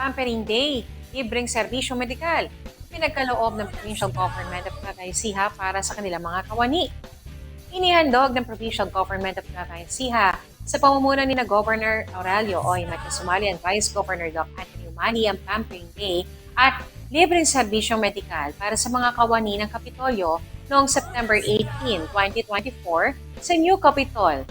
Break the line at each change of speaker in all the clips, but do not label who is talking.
Pampering Day, libreng serbisyo medikal, pinagkaloob ng Provincial Government of Cagayan Siha para sa kanilang mga kawani. Inihandog ng Provincial Government of Cagayan Siha sa pamumuno ni na Governor Aurelio Oy Matasumali and Vice Governor Doc Anthony Umali ang Pampering Day at libreng serbisyong medikal para sa mga kawani ng Kapitolyo noong September 18, 2024 sa New Capitol,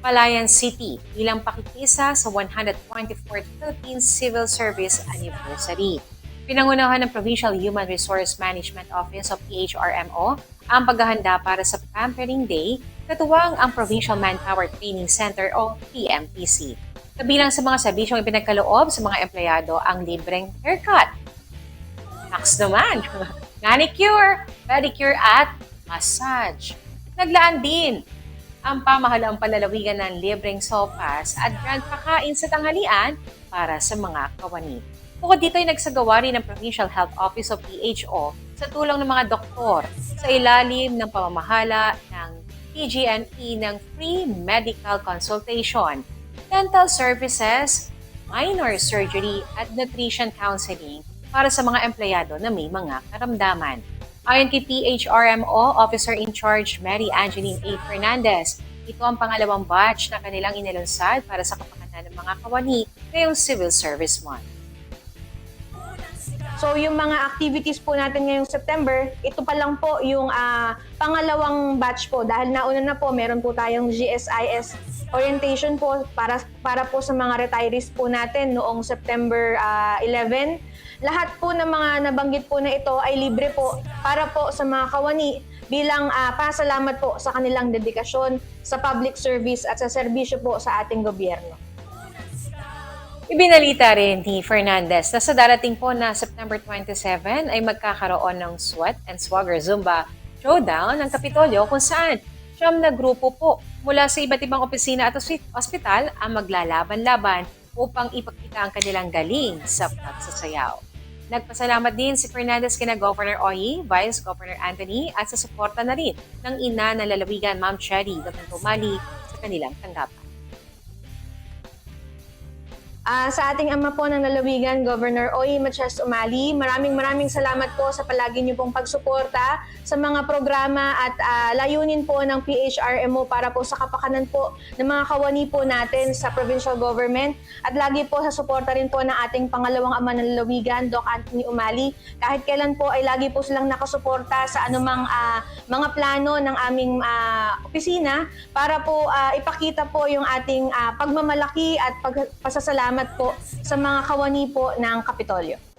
Palayan City bilang pakikisa sa 124th Philippine Civil Service Anniversary. Pinangunahan ng Provincial Human Resource Management Office o PHRMO ang paghahanda para sa Pampering Day katuwang ang Provincial Manpower Training Center o PMTC. Kabilang sa mga serbisyong ipinagkaloob sa mga empleyado ang libreng haircut. Max naman, manicure, pedicure at massage. Naglaan din ang pamahalaang palalawigan ng libreng sopas at grand pakain sa tanghalian para sa mga kawani. Bukod dito ay nagsagawa rin ng Provincial Health Office o PHO sa tulong ng mga doktor sa ilalim ng pamamahala ng PGNE ng free medical consultation, dental services, minor surgery at nutrition counseling para sa mga empleyado na may mga karamdaman. Ayon kay PHRMO Officer in Charge Mary Angeline A. Fernandez, ito ang pangalawang batch na kanilang inilunsad para sa kapakanan ng mga kawani ngayong Civil Service Month.
So yung mga activities po natin ngayong September, ito pa lang po yung ah, pangalawang batch po dahil nauna na po meron po tayong GSIS orientation po para para po sa mga retirees po natin noong September ah, 11. Lahat po ng mga nabanggit po na ito ay libre po para po sa mga kawani bilang ah, pasalamat po sa kanilang dedikasyon sa public service at sa serbisyo po sa ating gobyerno.
Ibinalita rin ni Fernandez na sa darating po na September 27 ay magkakaroon ng Sweat and Swagger Zumba Showdown ng Kapitolyo kung saan siyam na grupo po mula sa iba't ibang opisina at ospi- ospital ang maglalaban-laban upang ipakita ang kanilang galing sa pagsasayaw. Nagpasalamat din si Fernandez kina Governor Oyi, Vice Governor Anthony at sa suporta na rin ng ina ng lalawigan Ma'am Cherry Domingo Mali sa kanilang tanggapan.
Ah, sa ating ama po ng lalawigan, Governor Oy Matias Umali, maraming maraming salamat po sa palagi niyo pong pagsuporta sa mga programa at ah, layunin po ng PHRMO para po sa kapakanan po ng mga kawani po natin sa provincial government at lagi po sa suporta rin po ng ating pangalawang ama ng lalawigan, Doc Anthony Umali. Kahit kailan po ay lagi po silang nakasuporta sa anumang ah, mga plano ng aming ah, opisina para po ah, ipakita po yung ating ah, pagmamalaki at pagpasasalamat po sa mga kawani po ng Kapitolyo.